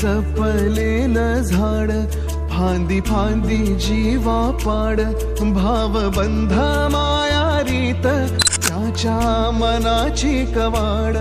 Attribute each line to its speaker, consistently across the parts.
Speaker 1: जपलेलं झाड फांदी फांदी जीवा पाड भावबंध माया रीत त्याच्या मनाची कवाड.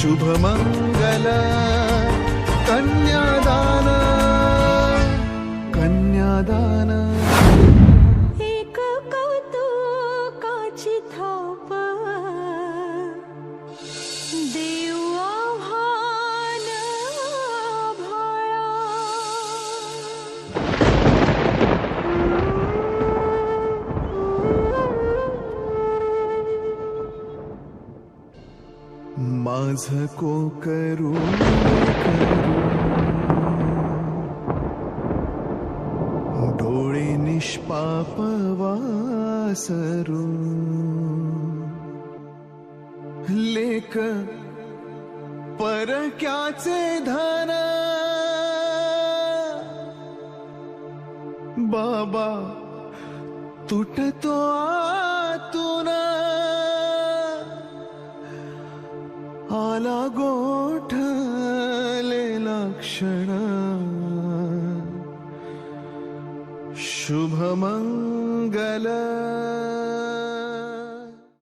Speaker 1: शुभ मंगल कन्यादान कन्यादान।
Speaker 2: एक कौतुकाची थाप देव
Speaker 1: माझ को करू डोळे निष्पाप वासरू। लेख परक्याचे धन बाबा तुटतो आतून आला गोठलेला क्षण. शुभ मंगल